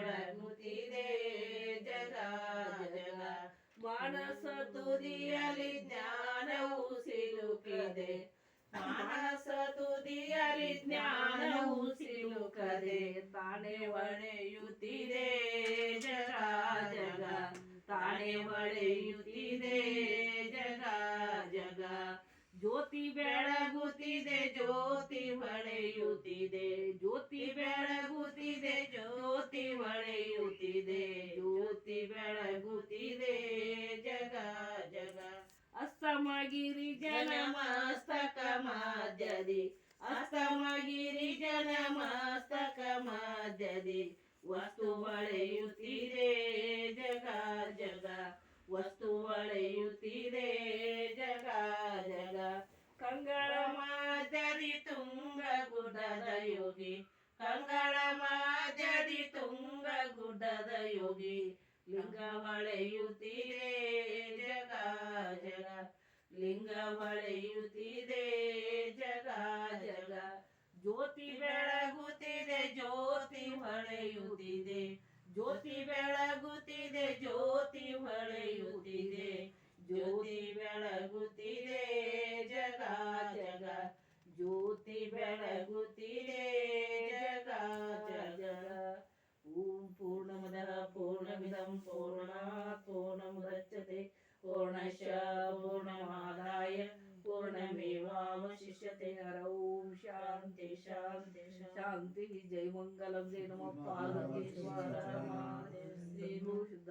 ಬೆಳಗುತಿ ಜನ ಜನ ಮಾನಸ ತುದಿಯಲಿ ಜ್ಞಾನವು ಸಿಲುಕಿದೆ ಮಾನಸ ತುದಿಯಲಿ ಜ್ಞಾನವು ಸಿಲುಕದೆ ತಾನೇ ಒಳೆಯುತ್ತಿದೆ ಜನ ಜಗ ತಾನೇ ಒಳೆಯುತ್ತಿದೆ ಜಗ ಜಗ ಜ್ಯೋತಿ ಬೆಳಗುತ್ತಿದೆ ಜ್ಯೋತಿ ಹೊಳೆಯುತ್ತಿದೆ ಜ್ಯೋತಿ ಅಸ್ತಮಗಿರಿ ಜನ ಮಸ್ತಕ ಮಧ್ಯದಿ ಅಸ್ತಮಗಿರಿ ಜನ ಮಸ್ತಕ ಮಧ್ಯದಿ ವಸ್ತು ಬಳೆಯುತ್ತಿದೆ ಜಗ ಜಗ. ವಸ್ತು ಬಳೆಯುತ್ತಿದೆ ಜಗ ಜಗ. ಕಂಗಳ ಮಾದರಿ ತುಂಗ ಗುಡ್ಡದ ಯೋಗಿ. ಕಂಗಳ ಮಾದರಿ ತುಂಗ ಗುಡ್ಡದ ಯೋಗಿ. ಲಿಂಗ ಬಳೆಯುತ್ತಿರೇ ಲಿಂಗ ಹೊಳೆಯುತ್ತಿದೆ ಜಗ ಜಗ. ಜ್ಯೋತಿ ಬೆಳಗುತ್ತಿದೆ ಜ್ಯೋತಿ ಹೊಳೆಯುತ್ತಿದೆ. ಜ್ಯೋತಿ ಬೆಳಗುತ್ತಿದೆ ಜ್ಯೋತಿ ಹೊಳೆಯುತ್ತಿದೆ पूर्णमेवावशिष्यते हर ओम शांति शांति शांति जय मंगलम जय नम पार्वती श्री शुद्ध